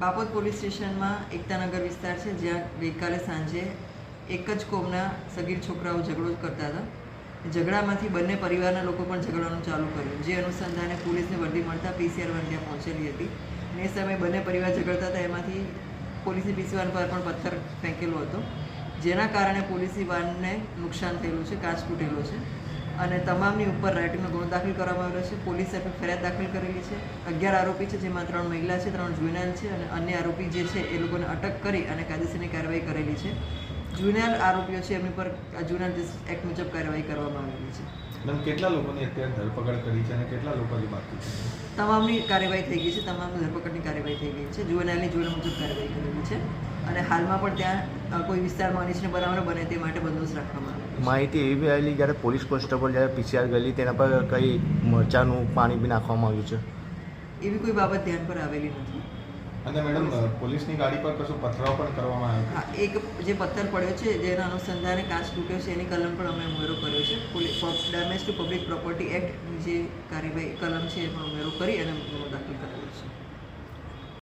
Bapod police સ્ટેશનમાં એકતાનગર વિસ્તાર છે, જ્યાં ગઈકાલે સાંજે એક જ કોમના સગીર છોકરાઓ ઝઘડો કરતા હતા. ઝઘડામાંથી બંને પરિવારના લોકો પણ ઝઘડાનું ચાલુ કર્યું. જે અનુસંધાને પોલીસને વર્દી મળતા પીસીઆર વન ત્યાં પહોંચેલી હતી અને એ સમયે બંને પરિવાર ઝઘડતા હતા. એમાંથી પોલીસની પીસીવાન પર પણ પથ્થર ફેંકેલો હતો, જેના કારણે પોલીસી વાનને નુકસાન થયેલું છે, કાચ તૂટેલો છે. અને તમામની ઉપર રાઇટિંગનો ગુનો દાખલ કરવામાં આવ્યો છે. પોલીસે પણ ફરિયાદ દાખલ કરેલી છે. અગિયાર આરોપી છે જેમાં ત્રણ મહિલા છે ત્રણ જુવેનાઇલ છે અને અન્ય આરોપી જે છે એ લોકોને અટક કરી અને કાયદેસરની કાર્યવાહી કરેલી છે. જુવેનાઇલ આરોપીઓ છે એમની પર જુવેનાઇલ એક્ટ મુજબ કાર્યવાહી કરવામાં આવેલી છે. મેમ કેટલા લોકોની અત્યારે ધરપકડ કરી છે અને કેટલા લોકો બાકી છે? તમામની કાર્યવાહી થઈ ગઈ છે. તમામની ધરપકડની કાર્યવાહી થઈ ગઈ છે. જુવેનાઇલની જોડે મુજબ કાર્યવાહી કરેલી છે. અને હાલમાં પણ ત્યાં કોઈ વિસ્તારમાં માનીશને બનાવ બને તે માટે બંદોબસ્ત રાખવામાં માહિતી એવી બી આવેલી જ્યારે પોલીસ કોન્સ્ટેબલ જ્યારે પીસીઆર ગયેલી તેના પર કંઈ મરચાનું પાણી બી નાખવામાં આવ્યું છે? એવી કોઈ બાબત ધ્યાન પર આવેલી નથી. અને મેડમ પોલીસની ગાડી પર કશું પથરાવ પણ કરવામાં આવ્યો? હા એક જે પથ્થર પડ્યો છે જેના અનુસંધાને કાચ તૂટ્યો છે એની કલમ પણ અમે ઉમેરો કર્યો છે. ડેમેજ ટુ પબ્લિક પ્રોપર્ટી એક્ટની જે કાર્યવાહી કલમ છે એ પણ ઉમેરો કરી અને દાખલ કરેલો છે